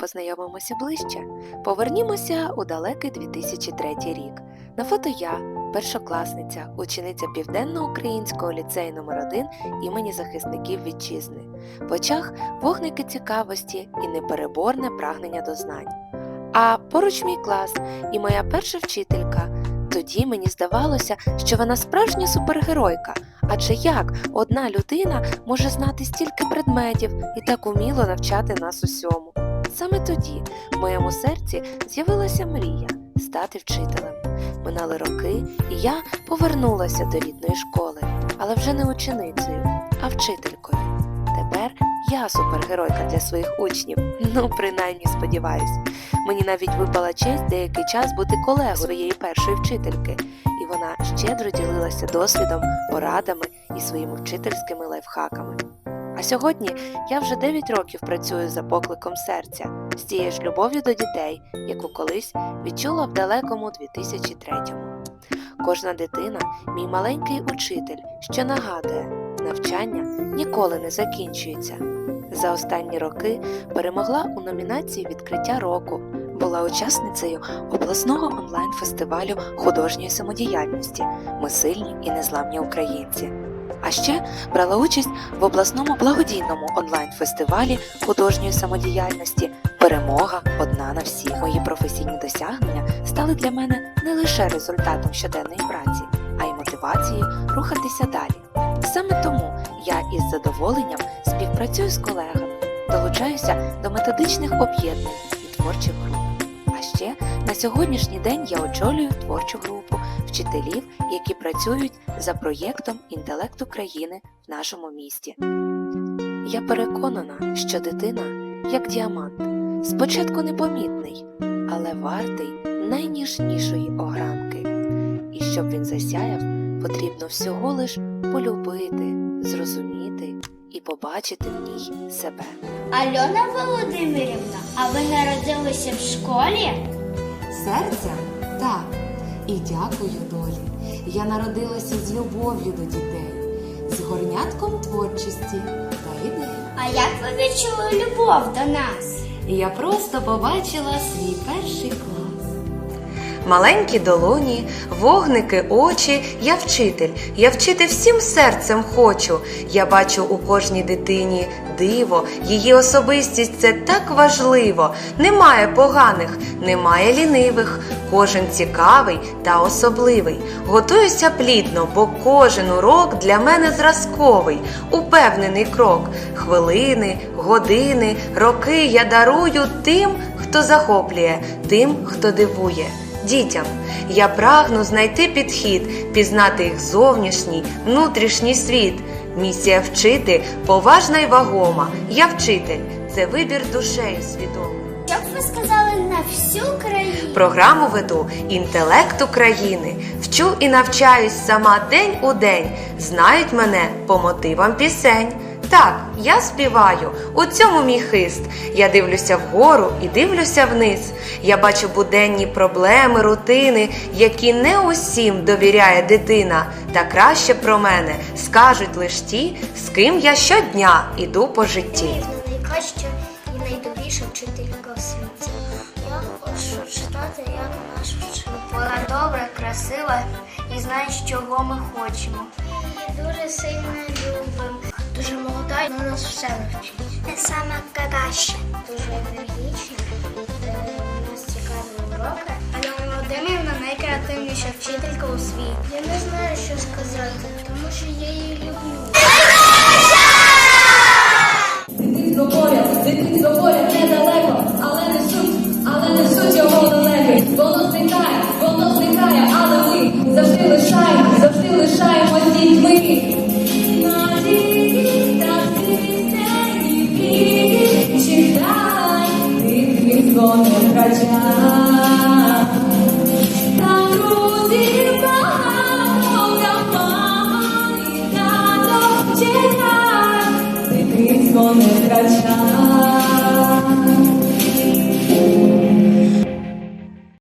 познайомимося ближче. Повернімося у далекий 2003 рік. На фото я, першокласниця, учениця Південно-Українського ліцею номер 1 імені захисників вітчизни. В очах вогники цікавості і непереборне прагнення до знань. А поруч мій клас і моя перша вчителька. Тоді мені здавалося, що вона справжня супергеройка. Адже як одна людина може знати стільки предметів і так уміло навчати нас усьому? Саме тоді в моєму серці з'явилася мрія стати вчителем. Минали роки, і я повернулася до рідної школи, але вже не ученицею, а вчителькою. Тепер я супергеройка для своїх учнів. Ну, принаймні сподіваюсь. Мені навіть випала честь деякий час бути колегою своєї першої вчительки, і вона щедро ділилася досвідом, порадами і своїми вчительськими лайфхаками. А сьогодні я вже 9 років працюю за покликом серця з тією ж любов'ю до дітей, яку колись відчула в далекому 2003-му. Кожна дитина мій маленький учитель, що нагадує, навчання ніколи не закінчується. За останні роки перемогла у номінації Відкриття року, була учасницею обласного онлайн-фестивалю художньої самодіяльності Ми сильні і незламні українці. А ще брала участь в обласному благодійному онлайн-фестивалі художньої самодіяльності Перемога одна на всі. Мої професійні досягнення стали для мене не лише результатом щоденної праці, а й мотивацією рухатися далі. Саме тому я із задоволенням співпрацюю з колегами, долучаюся до методичних об'єднань і творчих груп. А ще на сьогоднішній день я очолюю творчу групу вчителів, які працюють за проєктом Інтелект України в нашому місті. Я переконана, що дитина як діамант, спочатку непомітний, але вартий найніжнішої огранки. І щоб він засяяв, потрібно всього лиш полюбити, зрозуміти і побачити в ній себе. Альона Володимирівна, а ви народилися в школі? Серця? Так. І дякую долі. Я народилася з любов'ю до дітей, з горнятком творчості та ідей. А як ви відчули любов до нас? Я просто побачила свій перший клас. Маленькі долоні, вогники, очі, я вчитель, я вчити всім серцем хочу. Я бачу у кожній дитині диво, її особистість це так важливо. Немає поганих, немає лінивих, кожен цікавий та особливий. Готуюся плідно, бо кожен урок для мене зразковий, упевнений крок. Хвилини, години, роки я дарую тим, хто захоплює, тим, хто дивує. Дітям я прагну знайти підхід, пізнати їх зовнішній, внутрішній світ. Місія вчити поважна й вагома. Я вчитель, це вибір душею свідомий. Б ви сказали на всю країну? Програму веду Інтелект України. Вчу і навчаюсь сама день у день. Знають мене по мотивам пісень. Так, я співаю, у цьому мій хист. Я дивлюся вгору і дивлюся вниз. Я бачу буденні проблеми, рутини, які не усім довіряє дитина. Та краще про мене скажуть лиш ті, з ким я щодня іду по житті. найкраща і найдобріша вчителька в світі. Я хочу читати, як наша вчителька. Вона добра, красива і знає, чого ми хочемо. Дуже сильно любимо. Молода нас все навчить. Це саме краще. Дуже енергічна. е, У нас цікаві уроки. Альона Володимирівна найкреативніша вчителька у світі. Я не знаю, що сказати, тому що я її люблю. Вони втрачають та друзів багато, та мама і тато чекають, дитинство не втрачають.